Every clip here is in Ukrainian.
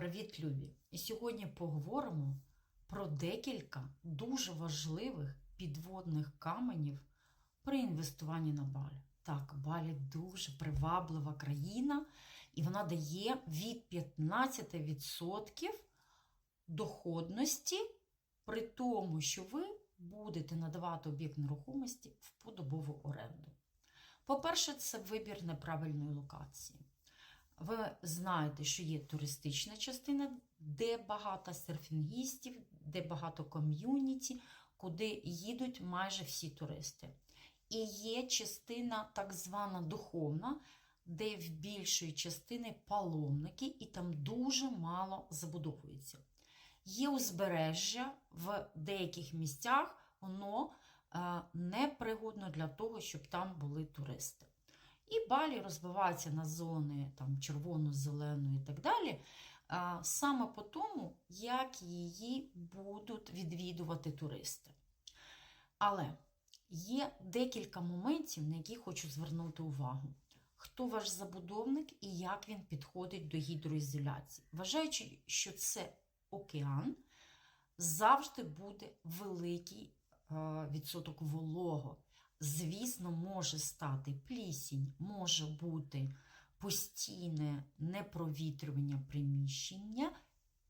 Привіт, любі! І сьогодні поговоримо про декілька дуже важливих підводних каменів при інвестуванні на Балі. Так, Балі дуже приваблива країна, і вона дає від 15% доходності, при тому, що ви будете надавати об'єкт нерухомості в подобову оренду. По-перше, це вибір неправильної локації. Ви знаєте, що є туристична частина, де багато серфінгістів, де багато ком'юніті, куди їдуть майже всі туристи. І є частина так звана духовна, де в більшої частини паломники, і там дуже мало забудовується. Є узбережжя в деяких місцях, воно е, непригодно для того, щоб там були туристи. І Балі розбивається на зони там, червоно, зелену і так далі, а, саме по тому, як її будуть відвідувати туристи. Але є декілька моментів, на які хочу звернути увагу. Хто ваш забудовник і як він підходить до гідроізоляції? Вважаючи, що це океан, завжди буде великий відсоток волого звісно, може стати плісінь, може бути постійне непровітрювання приміщення,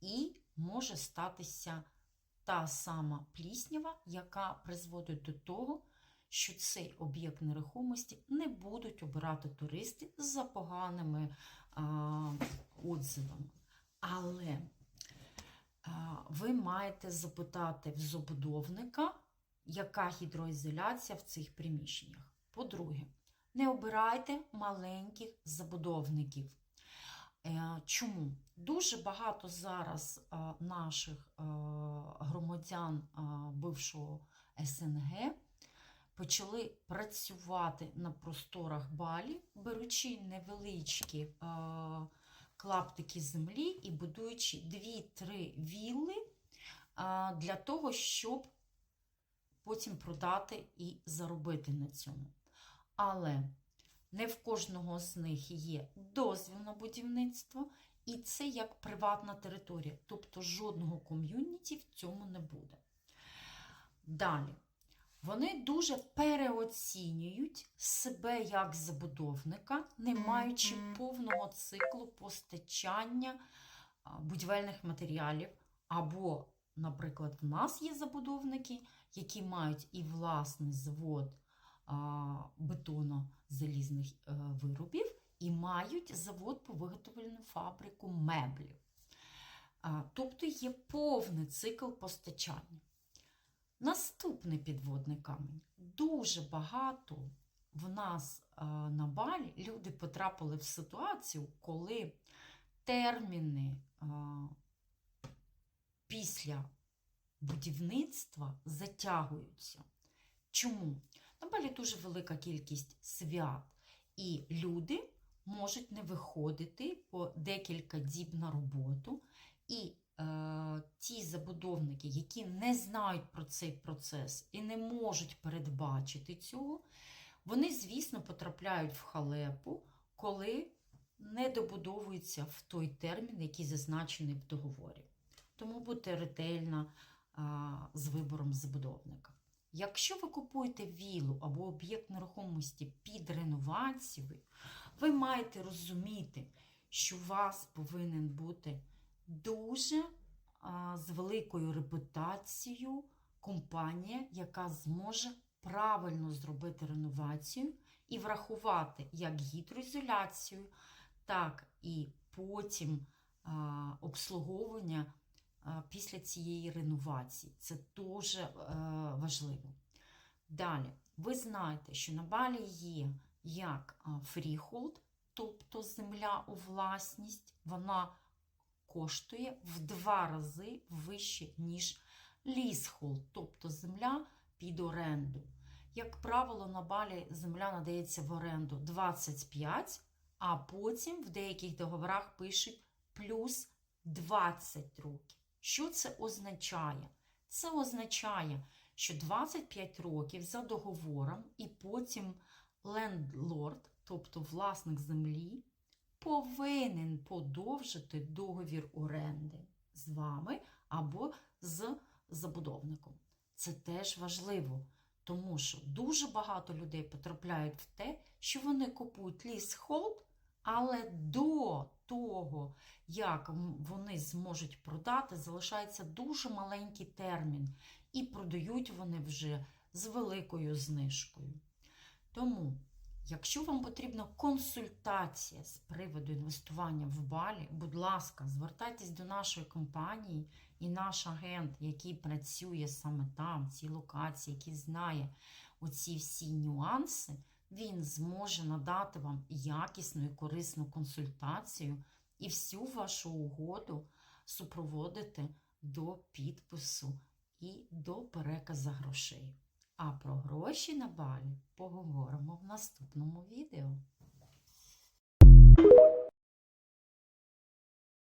і може статися та сама пліснява, яка призводить до того, що цей об'єкт нерухомості не будуть обирати туристи за поганими а, отзивами. Але а, ви маєте запитати в забудовника, яка гідроізоляція в цих приміщеннях. По-друге, не обирайте маленьких забудовників. Е, Чому? Дуже багато зараз е, наших е, громадян бившого СНГ почали працювати на просторах Балі, беручи невеличкі клаптики землі і будуючи 2-3 вілли для того, щоб потім продати і заробити на цьому. Але не в кожного з них є дозвіл на будівництво, і це як приватна територія, тобто жодного ком'юніті в цьому не буде. Далі, вони дуже переоцінюють себе як забудовника, не маючи повного циклу постачання будівельних матеріалів або Наприклад, в нас є забудовники, які мають і власний завод бетоно-залізних е, виробів, і мають завод по виготовленню фабрику меблів. Тобто є повний цикл постачання. Наступний підводний камінь. Дуже багато в нас на балі люди потрапили в ситуацію, коли терміни після будівництва затягуються. Чому? На Балі дуже велика кількість свят, і люди можуть не виходити по декілька діб на роботу. І е, ті забудовники, які не знають про цей процес і не можуть передбачити цього, вони, звісно, потрапляють в халепу, коли не добудовуються в той термін, який зазначений в договорі. Тому будьте ретельна з вибором забудовника. Якщо ви купуєте вілу або об'єкт нерухомості під реновацію, ви маєте розуміти, що у вас повинен бути дуже з великою репутацією компанія, яка зможе правильно зробити реновацію і врахувати як гідроізоляцію, так і потім обслуговування після цієї реновації. Це дуже е, важливо. Далі, ви знаєте, що на Балі є як фріхолд, тобто земля у власність, вона коштує в два рази вище, ніж лісхолд, тобто земля під оренду. Як правило, на Балі земля надається в оренду 25, а потім в деяких договорах пишуть плюс 20 років. Що це означає? Це означає, що 25 років за договором, і потім лендлорд, тобто власник землі, повинен подовжити договір оренди з вами або з забудовником. Це теж важливо, тому що дуже багато людей потрапляють в те, що вони купують ліс-холд, але до того, як вони зможуть продати, залишається дуже маленький термін, і продають вони вже з великою знижкою. Тому, якщо вам потрібна консультація з приводу інвестування в Балі, будь ласка, звертайтесь до нашої компанії, і наш агент, який працює саме там, в цій локації, який знає оці всі нюанси, він зможе надати вам якісну і корисну консультацію і всю вашу угоду супроводити до підпису і до переказа грошей. А про гроші на балі поговоримо в наступному відео.